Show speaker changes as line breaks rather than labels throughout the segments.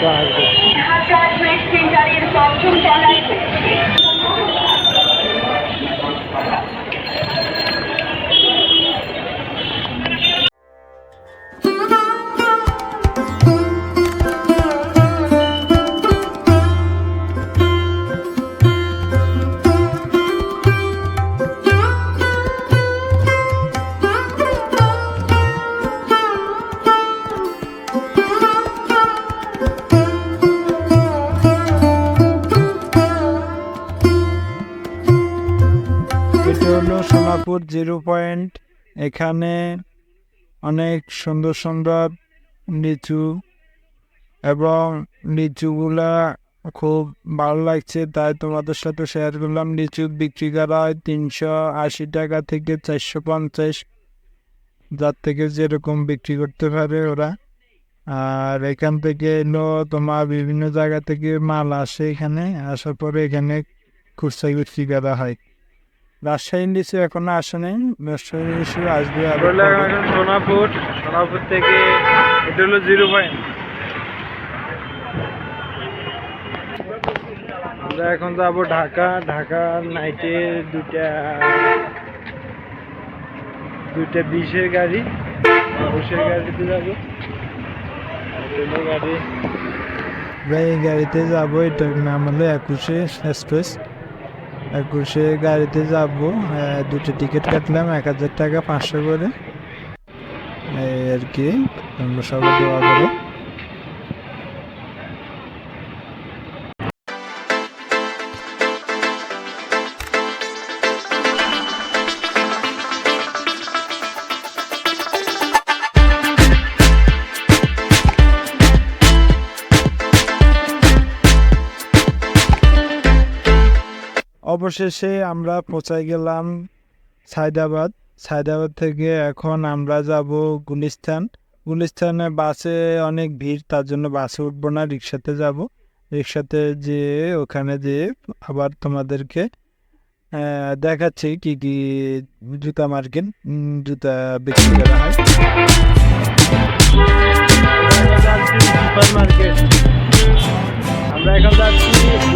God. Sonapur zero point এখানে অনেক সুন্দর সুন্দর লিচু এবং লিচুগুলা খুব ভালো লাগছে, তাই তোমাদের সাথে শেয়ার করলাম। লিচু বিক্রি করা হয় তিনশো আশি টাকা থেকে চারশো পঞ্চাশ, যার থেকে যেরকম বিক্রি করতে পারে ওরা। আর এখান থেকে এলো তোমার বিভিন্ন জায়গা থেকে মাল আসে এখানে, আসার পরে এখানে খুচরা বিক্রি করা হয়। রাজশাহী লিচু এখনও আসে নাই রাজশাহী লিচু আসবে
এখন সোনাপুর সোনাপুর থেকে এটা হলো জিরো পয়েন্ট। আমরা এখন যাব ঢাকা ঢাকা নাইটে দুটা দুইটা বিশের গাড়ি বিশের গাড়িতে যাব। গাড়ি।
এই গাড়িতে যাব এটার নাম হলো একুশে এক্সপ্রেস। একুশে গাড়িতে যাব দুটো টিকিট কাটলাম, এক হাজার টাকা, পাঁচশো করে। এই আর কি, তোমরা সবাই দেওয়া করো। অবশেষে আমরা পৌঁছাই গেলাম সায়দাবাদ। সায়দাবাদ থেকে এখন আমরা যাব গুলিস্তান। গুলিস্তানে বাসে অনেক ভিড়, তার জন্য বাসে উঠবো না, রিক্সাতে যাব। রিক্সাতে যেয়ে ওখানে যেয়ে আবার তোমাদেরকে দেখাচ্ছি কি কি জুতা মার্কেট জুতা বিক্রি করা হয়।
আমরা এখন যাচ্ছি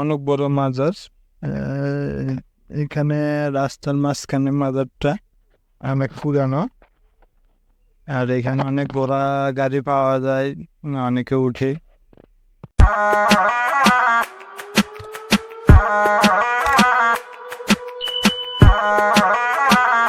অনেক বড় মাজার। এখানে রাস্তার মাঝখানে মাজারটা অনেক পুরানো। আর এখানে অনেক ঘোড়া গাড়ি পাওয়া যায়, অনেকে উঠে।